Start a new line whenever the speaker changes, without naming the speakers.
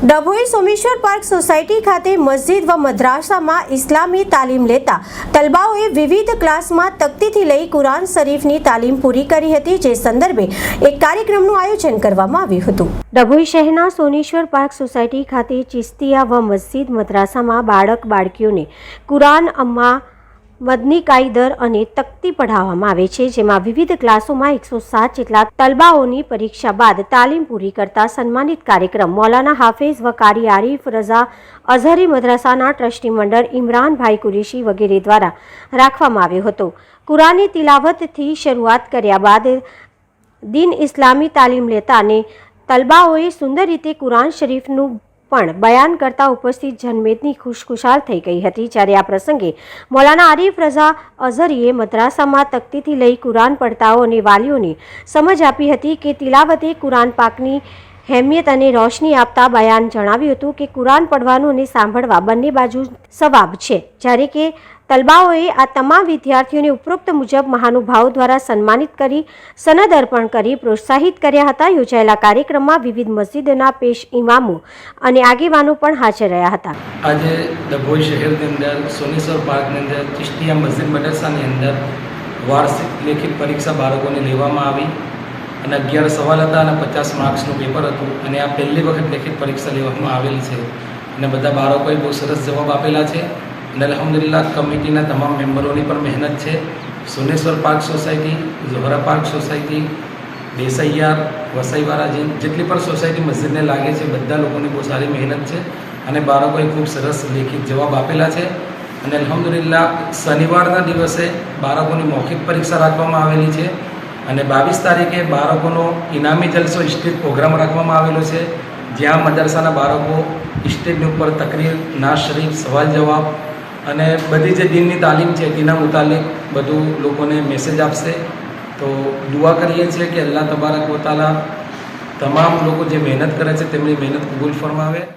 Dabhoi Someshwar park society ખાતે મસ્જિદ વ મદ્રાસામાં ઇસ્લામી તાલીમ લેતા તલબાઓએ વિવિધ ક્લાસમાં તકતીથી લઈ કુરાન શરીફની તાલીમ પૂરી કરી હતી, જે સંદર્ભે એક કાર્યક્રમનું આયોજન કરવામાં આવ્યું હતું. ડભોઈ શહેરના સોનેશ્વર પાર્ક સોસાયટી ખાતે ચિસ્તિયા વ મસ્જિદ મદ્રાસામાં બાળક બાળકીઓને કુરાન અમ્મા મદની કાયદર અને તકતી પઢાવવામાં આવે છે, જેમાં વિવિધ ક્લાસોમાં એકસો સાત જેટલા તલબાઓની પરીક્ષા બાદ તાલીમ પૂરી કરતા સન્માનિત કાર્યક્રમ મૌલાના હાફિઝ વકારી આરીફ, રઝા અઝહરી મદ્રાસાના ટ્રસ્ટી મંડળ ઇમરાનભાઈ કુરેશી વગેરે દ્વારા રાખવામાં આવ્યો હતો. કુરાની તિલાવતથી શરૂઆત કર્યા બાદ દિન ઇસ્લામી તાલીમ લેતા અને તલબાઓએ સુંદર રીતે કુરાન શરીફનું પણ બયાન કરતા ઉપસ્થિત જનમેદની ખુશખુશાલ થઈ ગઈ હતી જ્યારે આ પ્રસંગે મૌલાના આરીફ રઝા અઝરીએ મદ્રાસામાં તકતીથી લઈ કુરાન પડતાઓ અને વાલીઓને સમજ આપી હતી કે તિલાવતે કુરાન પાકની હેમિયત અને રોશની આપતા બયાન જણાવ્યું હતું કે કુરાન પડવાનું અને સાંભળવા બંને બાજુ સવાબ છે. જ્યારે કે તલબાઓએ આ તમામ વિદ્યાર્થીઓને ઉપરોક્ત મુજબ મહાનુભાવો દ્વારા સન્માનિત કરી, સનદ અર્પણ કરી, પ્રોત્સાહિત કર્યા હતા. યોજાયેલા કાર્યક્રમમાં વિવિધ મસ્જિદોના પેશ ઇમામો અને આગેવાનો પણ હાજર રહ્યા હતા.
આજે ડભોઈ શહેરની અંદર સોનેશ્વર પાર્કની અંદર, ચિશ્તિયા મસ્જિદ મદરસાની અંદર વાર્ષિક લેખિત પરીક્ષા બાળકોને લેવામાં આવી. અને અગિયાર સવાલ હતા અને પચાસ માર્ક્સનું પેપર હતું. અને આ પહેલી વખત લેખિત પરીક્ષા લેવામાં આવેલી છે. અને બધા બાળકોએ બહુ સરસ જવાબ આપેલા છે. અને અલહમદુલિલ્લાહ, કમિટીના તમામ મેમ્બરોની પણ મહેનત છે. Soneshwar park society, Zohra park society Desaiyar વસાઈવાળા જે જેટલી પણ સોસાયટી મસ્જિદને લાગે છે, બધા લોકોની બહુ સારી મહેનત છે. અને બાળકોએ ખૂબ સરસ લેખિત જવાબ આપેલા છે. અને અલહમદુલિલ્લાહ, શનિવારના દિવસે બાળકોની મૌખિક પરીક્ષા રાખવામાં આવેલી છે. અને બાવીસ તારીખે બાળકોનો ઇનામી જલસો સ્ટેજ પ્રોગ્રામ રાખવામાં આવેલો છે, જ્યાં મદરસાના બાળકો સ્ટેજની ઉપર તકરીર ના શરીફ, સવાલ જવાબ અને બધી જે દિનની તાલીમ છે, તેના મુતાલિક બધું લોકોને મેસેજ આપશે. તો દુઆ કરીએ છીએ કે અલ્લાહ તબારક વતાલા તમામ લોકો જે મહેનત કરે છે, તેમની મહેનત કબૂલ ફરમાવે.